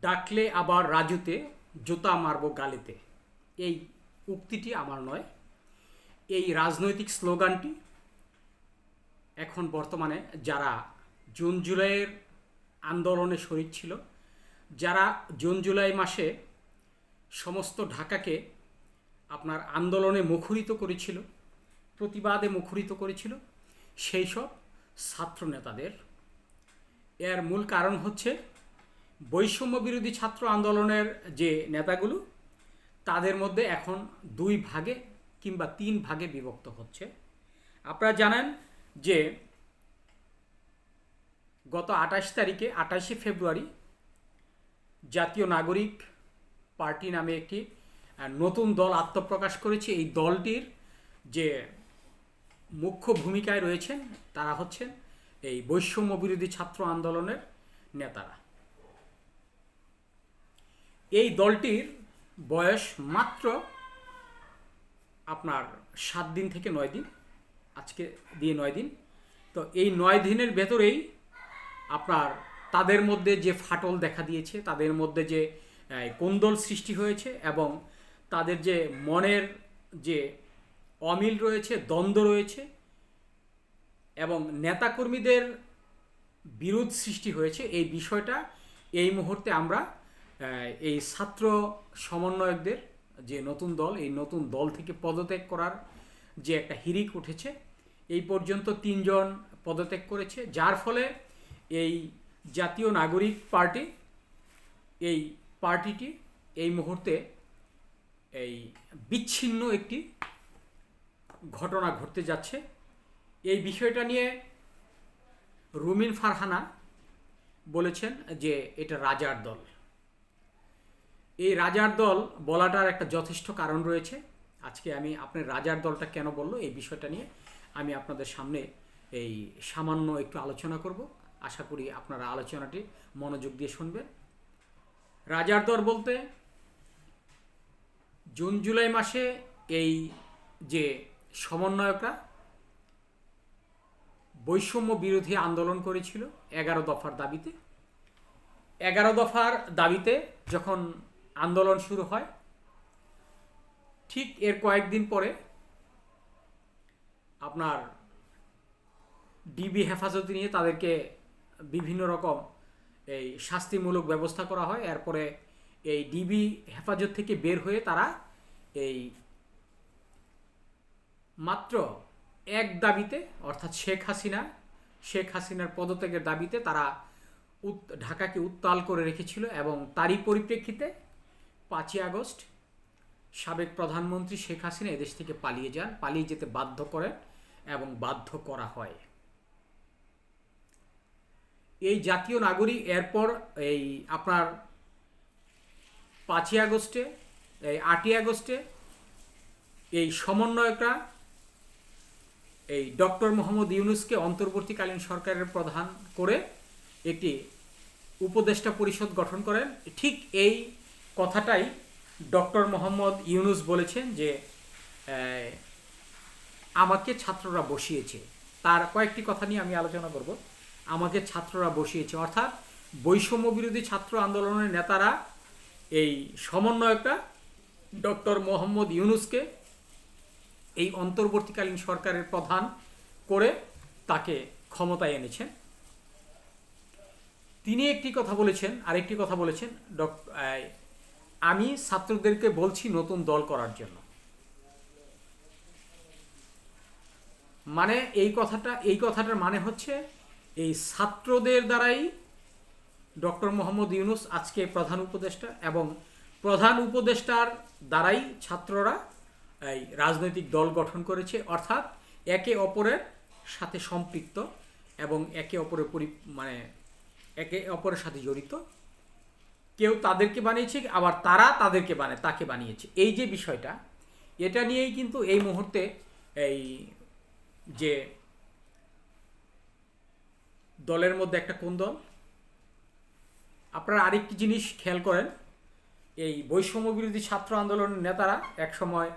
ডাকলে আবার রাজুতে জুতা মারব গালিতে। এই উক্তিটি আমার নয়। এই রাজনৈতিক স্লোগানটি এখন বর্তমানে যারা জুন জুলাইয়ের আন্দোলনে শরিক ছিল, যারা জুন জুলাই মাসে সমস্ত ঢাকাকে আপনার আন্দোলনে মুখরিত করেছিল, প্রতিবাদে মুখরিত করেছিল, সেই সব ছাত্র নেতাদের এর মূল কারণ হচ্ছে বৈষম্য বিরোধী ছাত্র আন্দোলনের যে নেতাগুলো, তাদের মধ্যে এখন দুই ভাগে কিংবা তিন ভাগে বিভক্ত হচ্ছে। আপনারা জানেন যে গত আঠাশ তারিখে, আঠাশে ফেব্রুয়ারি জাতীয় নাগরিক পার্টি নামে একটি নতুন দল আত্মপ্রকাশ করেছে। এই দলটির যে মুখ্য ভূমিকায় রয়েছেন, তারা হচ্ছেন এই বৈষম্য বিরোধী ছাত্র আন্দোলনের নেতারা। এই দলটির বয়স মাত্র আপনার সাত দিন থেকে নয় দিন, আজকে দিয়ে নয় দিন। তো এই নয় দিনের ভেতরেই আপনার তাদের মধ্যে যে ফাটল দেখা দিয়েছে, তাদের মধ্যে যে কোন্দল সৃষ্টি হয়েছে এবং তাদের যে মনের যে অমিল রয়েছে, দ্বন্দ্ব রয়েছে এবং নেতাকর্মীদের বিরোধ সৃষ্টি হয়েছে, এই বিষয়টা এই মুহূর্তে আমরা এই ছাত্র সমন্বয়কদের যে নতুন দল, এই নতুন দল থেকে পদত্যাগ করার যে একটা হিরিক উঠেছে, এই পর্যন্ত তিনজন পদত্যাগ করেছে, যার ফলে এই জাতীয় নাগরিক পার্টি, এই পার্টিটি এই মুহূর্তে এই বিচ্ছিন্ন একটি ঘটনা ঘটতে যাচ্ছে। এই বিষয়টা নিয়ে রুমিন ফারহানা বলেছেন যে এটা রাজার দল। এই রাজার দল বলাটার একটা যথেষ্ট কারণ রয়েছে। আজকে আমি আপনার রাজার দলটা কেন বলল এই বিষয়টা নিয়ে আমি আপনাদের সামনে এই সামান্য একটু আলোচনা করব। আশা করি আপনারা আলোচনাটি মনোযোগ দিয়ে শুনবেন। রাজার দল বলতে জুন জুলাই মাসে এই যে সমন্বয়করা বৈষম্য বিরোধী আন্দোলন করেছিল এগারো দফার দাবিতে। এগারো দফার দাবিতে যখন আন্দোলন শুরু হয়। ঠিক এর কয়েকদিন পরে আপনার ডিবি হেফাজতে নিয়ে তাদেরকে বিভিন্ন রকম এই শাস্তিমূলক ব্যবস্থা করা হয়। এরপরে এই ডিবি হেফাজত থেকে বের হয়ে তারা এই মাত্র এক দাবিতে, অর্থাৎ শেখ হাসিনা, শেখ হাসিনার পদত্যাগের দাবিতে তারা ঢাকাকে উত্তাল করে রেখেছিল এবং তারই পরিপ্রেক্ষিতে পাঁচই আগস্ট, সাবেক প্রধানমন্ত্রী শেখ হাসিনা এদেশ থেকে পালিয়ে যান, পালিয়ে যেতে বাধ্য করেন এবং বাধ্য করা হয়। এই জাতীয় নাগরিক, এরপর এই আপনার পাঁচই আগস্টে, এই আটই আগস্টে এই সমন্বয়করা, এই ডক্টর মোহাম্মদ ইউনুসকে অন্তর্বর্তীকালীন সরকারের প্রধান করে একটি উপদেষ্টা পরিষদ গঠন করেন। ঠিক এই কথাটাই ডক্টর মোহাম্মদ ইউনুস বলেছেন যে আমাকে ছাত্ররা বসিয়েছে। তার কয়েকটি কথা নিয়ে আমি আলোচনা করব। আমাকে ছাত্ররা বসিয়েছে। অর্থাৎ বৈষম্য বিরোধী ছাত্র আন্দোলনের নেতারা এই সমন্বয়করা ডক্টর মোহাম্মদ ইউনুসকে এই অন্তর্বর্তীকালীন সরকারের প্রধান করে তাকে ক্ষমতায় এনেছেন। তিনি একটি কথা বলেছেন আরেকটি কথা বলেছেন ডক- আহ, আমি ছাত্রদেরকে বলছি নতুন দল করার জন্য। মানে এই কথাটা, এই কথাটার মানে হচ্ছে এই ছাত্রদের দ্বারাই ডক্টর মোহাম্মদ ইউনুস আজকে প্রধান উপদেষ্টা এবং প্রধান উপদেষ্টার দ্বারাই ছাত্ররা এই রাজনৈতিক দল গঠন করেছে, অর্থাৎ একে অপরের সাথে সম্পৃক্ত এবং একে অপরের পরি মানে একে অপরের সাথে জড়িত। কেউ তাদেরকে বানিয়েছে, আবার তারা তাদেরকে বানায় তাকে বানিয়েছে। এই যে বিষয়টা, এটা নিয়েই কিন্তু এই মুহূর্তে এই যে দলের মধ্যে একটা কোন দল? আপনারা আরেকটি জিনিস খেয়াল করেন, এই বৈষম্য বিরোধী ছাত্র আন্দোলনের নেতারা এক সময়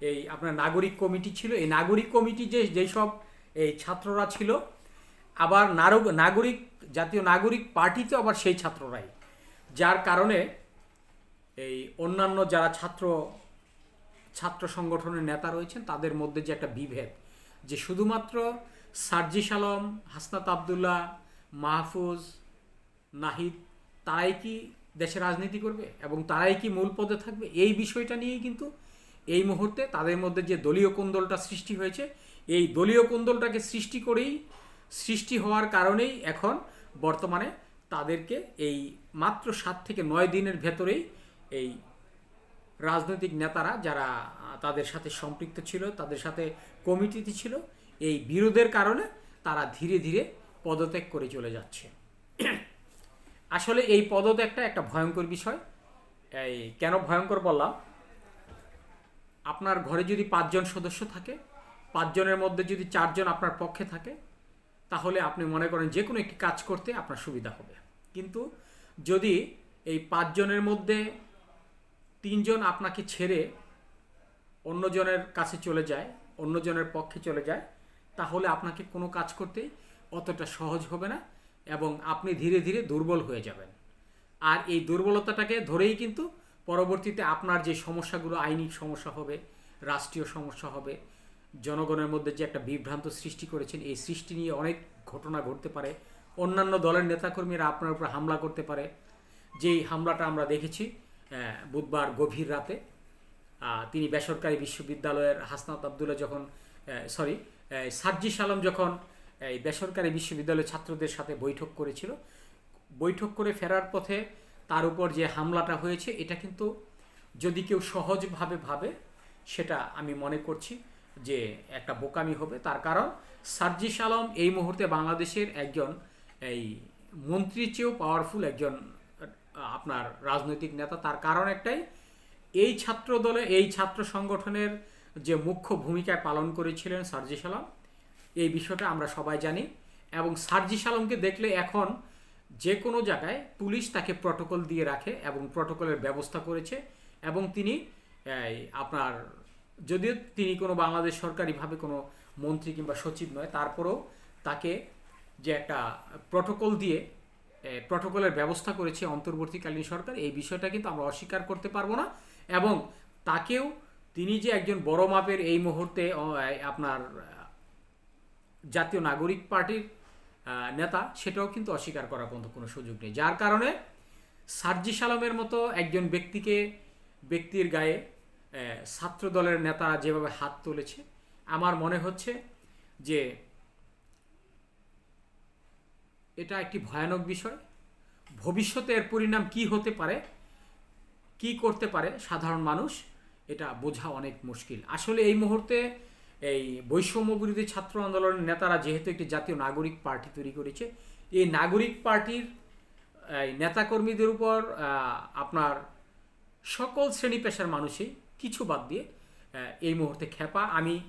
এই আপনার নাগরিক কমিটি ছিল। এই নাগরিক কমিটি যে, যেই সব এই ছাত্ররা ছিল, আবার নারগ- নাগরিক, জাতীয় নাগরিক পার্টিতে আবার সেই ছাত্ররাই। যার কারণে এই অন্যান্য যারা ছাত্র ছাত্র সংগঠনের নেতা রয়েছেন, তাদের মধ্যে যে একটা বিভেদ, যে শুধুমাত্র সার্জিস আলম হাসনাত আবদুল্লাহ, মাহফুজ, নাহিদ, তারাই কি দেশে রাজনীতি করবে? এবং তারাই কি মূল পদে থাকবে? এই বিষয়টা নিয়েই কিন্তু এই মুহূর্তে তাদের মধ্যে যে দলীয় কোন্দলটা সৃষ্টি হয়েছে, এই দলীয় কোন্দলটাকে সৃষ্টি করেই, সৃষ্টি হওয়ার কারণেই এখন বর্তমানে তাদেরকে এই মাত্র সাত থেকে নয় দিনের ভেতরেই এই রাজনৈতিক নেতারা যারা তাদের সাথে সম্পৃক্ত ছিল, তাদের সাথে কমিটিতে ছিল, এই বিরোধের কারণে তারা ধীরে ধীরে পদত্যাগ করে চলে যাচ্ছে। আসলে এই পদত্যাগটা একটা ভয়ঙ্কর বিষয়। এই কেন ভয়ঙ্কর বললাম? আপনার ঘরে যদি পাঁচজন সদস্য থাকে, পাঁচজনের মধ্যে যদি চারজন আপনার পক্ষে থাকে, তাহলে আপনি মনে করেন যে কোনো একটি কাজ করতে আপনার সুবিধা হবে। কিন্তু যদি এই পাঁচজনের মধ্যে তিনজন আপনাকে ছেড়ে অন্যজনের কাছে চলে যায়, অন্যজনের পক্ষে চলে যায়, তাহলে আপনাকে কোনো কাজ করতে অতটা সহজ হবে না এবং আপনি ধীরে ধীরে দুর্বল হয়ে যাবেন। আর এই দুর্বলতাটাকে ধরেই কিন্তু পরবর্তীতে আপনার যে সমস্যাগুলো আইনি সমস্যা হবে, রাষ্ট্রীয় সমস্যা হবে, জনগণের মধ্যে যে একটা বিভ্রান্ত সৃষ্টি করেছেন, এই সৃষ্টি নিয়ে অনেক ঘটনা ঘটতে পারে। অন্যান্য দলের নেতাকর্মীরা আপনার উপর হামলা করতে পারে। যেই হামলাটা আমরা দেখেছি বুধবার গভীর রাতে তিনি বেসরকারি বিশ্ববিদ্যালয়ের হাসনাত আবদুল্লাহ যখন সরি সার্জিস আলম যখন এই বেসরকারি বিশ্ববিদ্যালয়ের ছাত্রদের সাথে বৈঠক করেছিল, বৈঠক করে ফেরার পথে তার উপর যে হামলাটা হয়েছে, এটা কিন্তু যদি কেউ সহজভাবে ভাবে, সেটা আমি মনে করছি যে একটা বোকামি হবে। তার কারণ সার্জিস আলম এই মুহূর্তে বাংলাদেশের একজন এই মন্ত্রীর চেয়েও পাওয়ারফুল একজন, আপনার রাজনৈতিক নেতা। তার কারণ একটাই, এই ছাত্র দলে, এই ছাত্র সংগঠনের যে মুখ্য ভূমিকায় পালন করেছিলেন সার্জিস আলম এই বিষয়টা আমরা সবাই জানি। এবং সার্জিস আলমকে দেখলে এখন যে কোনো জায়গায় পুলিশ তাকে প্রটোকল দিয়ে রাখে এবং প্রটোকলের ব্যবস্থা করেছে। এবং তিনি আপনার, যদিও তিনি কোনো বাংলাদেশ সরকারিভাবে কোনো মন্ত্রী কিংবা সচিব নয়, তারপরেও তাকে যে একটা প্রটোকল দিয়ে প্রটোকলের ব্যবস্থা করেছে অন্তর্বর্তীকালীন সরকার, এই বিষয়টা কিন্তু আমরা অস্বীকার করতে পারব না। এবং তাকেও তিনি যে একজন বড় মাপের এই মুহূর্তে আপনার জাতীয় নাগরিক পার্টির নেতা, সেটাও কিন্তু অস্বীকার করার পর্যন্ত কোনো সুযোগ নেই। যার কারণে সার্জিস আলমের মতো একজন ব্যক্তিকে, ব্যক্তির গায়ে ছাত্র দলের নেতারা যেভাবে হাত তুলেছে, আমার মনে হচ্ছে যে এটা একটি ভয়ানক বিষয়। ভবিষ্যতে এর পরিণাম কি হতে পারে, কি করতে পারে সাধারণ মানুষ, এটা বোঝা অনেক মুশকিল। আসলে এই মুহূর্তে এই বৈষম্য বিরোধী ছাত্র আন্দোলনের নেতারা যেহেতু একটি জাতীয় নাগরিক পার্টি তৈরি করেছে, এই নাগরিক পার্টির, এই নেতাকর্মীদের উপর আপনার সকল শ্রেণি পেশার মানুষই কিছু বাদ দিয়ে এই মুহূর্তে খেপা আমি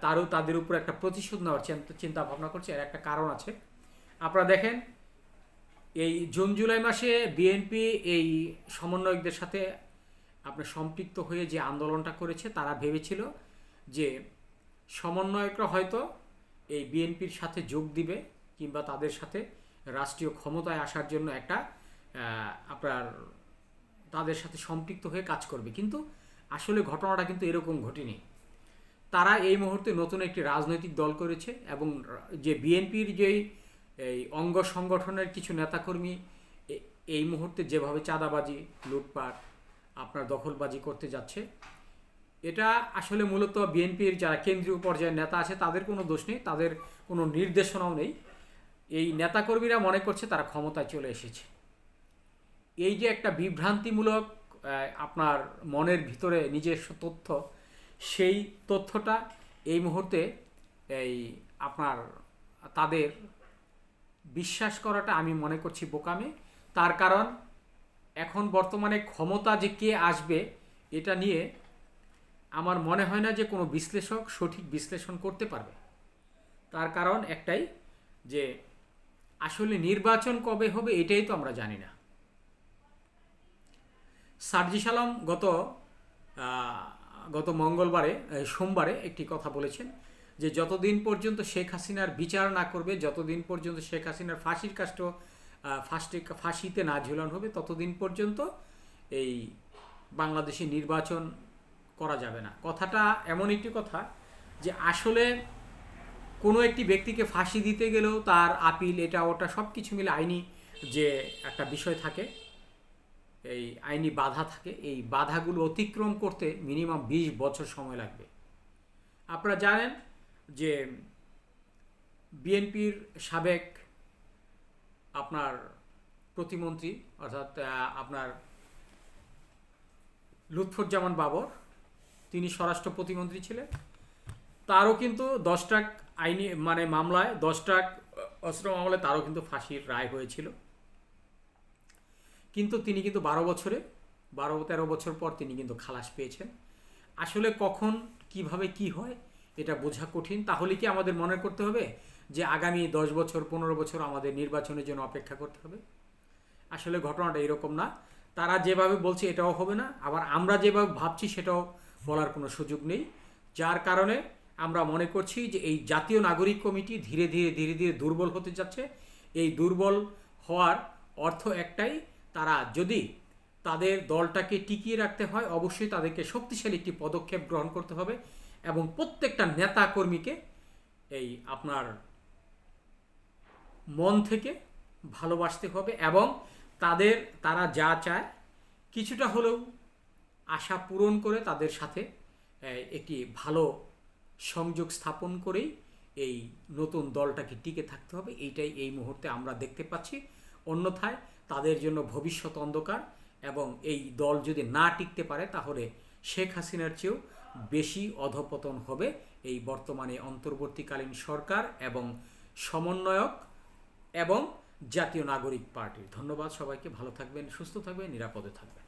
তারও তাদের উপর একটা প্রতিশোধ নেওয়ার চিন্তা- ভাবনা করছি। এর একটা কারণ আছে। আপনারা দেখেন, এই জুন, জুলাই মাসে বিএনপি এই সমন্বয়কদের সাথে আপনার সম্পৃক্ত হয়ে যে আন্দোলনটা করেছে, তারা ভেবেছিল যে সমন্বয়করা হয়তো এই বিএনপির সাথে যোগ দিবে কিংবা তাদের সাথে রাষ্ট্রীয় ক্ষমতায় আসার জন্য একটা আপনার তাদের সাথে সম্পৃক্ত হয়ে কাজ করবে। কিন্তু আসলে ঘটনাটা কিন্তু এরকম ঘটেনি। তারা এই মুহূর্তে নতুন একটি রাজনৈতিক দল করেছে এবং যে বিএনপির যেই এই অঙ্গ সংগঠনের কিছু নেতাকর্মী এই মুহূর্তে যেভাবে চাঁদাবাজি, লুটপাট আপনার দখলবাজি করতে যাচ্ছে, এটা আসলে মূলত বিএনপির যারা কেন্দ্রীয় পর্যায়ের নেতা আছে, তাদের কোনো দোষ নেই, তাদের কোনো নির্দেশনাও নেই। এই নেতাকর্মীরা মনে করছে তারা ক্ষমতায় চলে এসেছে। এই যে একটা বিভ্রান্তিমূলক আপনার মনের ভিতরে নিজস্ব তথ্য, সেই তথ্যটা এই মুহূর্তে এই আপনার তাদের বিশ্বাস করাটা আমি মনে করছি বোকামে। তার কারণ, এখন বর্তমানে ক্ষমতা যে কে আসবে, এটা নিয়ে আমার মনে হয় না যে কোনো বিশ্লেষক সঠিক বিশ্লেষণ করতে পারবে। তার কারণ একটাই যে, আসলে নির্বাচন কবে হবে এটাই তো আমরা জানি না। সার্জিস আলম গত গত মঙ্গলবারে সোমবারে একটি কথা বলেছেন। যে যতদিন পর্যন্ত শেখ হাসিনার বিচার না করবে, যতদিন পর্যন্ত শেখ হাসিনার ফাঁসির কাষ্ট ফাঁসতে ফাঁসিতে না ঝুলানো হবে, ততদিন পর্যন্ত এই বাংলাদেশে নির্বাচন করা যাবে না। কথাটা এমন একটি কথা যে আসলে কোনো একটি ব্যক্তিকে ফাঁসি দিতে গেলেও তার আপিল, এটা, ওটা সব কিছু মিলে আইনি যে একটা বিষয় থাকে, এই আইনি বাধা থাকে, এই বাধাগুলো অতিক্রম করতে মিনিমাম বিশ বছর সময় লাগবে। আপনারা জানেন যে বিএনপির সাবেক আপনার প্রতিমন্ত্রী, অর্থাৎ আপনার লুৎফুজ্জামান বাবর, তিনি স্বরাষ্ট্র প্রতিমন্ত্রী ছিলেন। তারও কিন্তু দশ ট্রাক আইনি মানে মামলায় দশ ট্রাক অস্ত্র মামলায় তারও কিন্তু ফাঁসির রায় হয়েছিল। কিন্তু তিনি কিন্তু বারো বছরে, বারো, তেরো বছর পর তিনি কিন্তু খালাস পেয়েছেন। আসলে কখন, কীভাবে, কি হয় এটা বোঝা কঠিন। তাহলে কি আমাদের মনে করতে হবে যে আগামী দশ বছর, পনেরো বছর আমাদের নির্বাচনের জন্য অপেক্ষা করতে হবে? আসলে ঘটনাটা এরকম না। তারা যেভাবে বলছে এটাও হবে না, আবার আমরা যেভাবে ভাবছি সেটাও বলার কোনো সুযোগ নেই। যার কারণে আমরা মনে করছি যে এই জাতীয় নাগরিক কমিটি ধীরে ধীরে ধীরে ধীরে দুর্বল হতে যাচ্ছে। এই দুর্বল হওয়ার অর্থ একটাই, তারা যদি তাদের দলটাকে টিকিয়ে রাখতে হয়, অবশ্যই তাদেরকে শক্তিশালী একটি পদক্ষেপ গ্রহণ করতে হবে। এবং প্রত্যেকটা নেতা কর্মীকে এই আপনার মন থেকে ভালোবাসতে হবে এবং তাদের, তারা যা চায়, কিছুটা হলেও আশা পূরণ করে তাদের সাথে একটি ভালো সংযোগ স্থাপন করেই এই নতুন দলটাকে টিকে থাকতে হবে। এইটাই এই মুহূর্তে আমরা দেখতে পাচ্ছি। অন্যথায় তাদের জন্য ভবিষ্যৎ অন্ধকার এবং এই দল যদি না টিকতে পারে, তাহলে শেখ হাসিনার চেয়েও বেশি অধপতন হবে এই বর্তমানে অন্তর্বর্তীকালীন সরকার এবং সমন্বয়ক এবং জাতীয় নাগরিক পার্টির। ধন্যবাদ সবাইকে, ভালো থাকবেন, সুস্থ থাকবেন, নিরাপদে থাকবেন।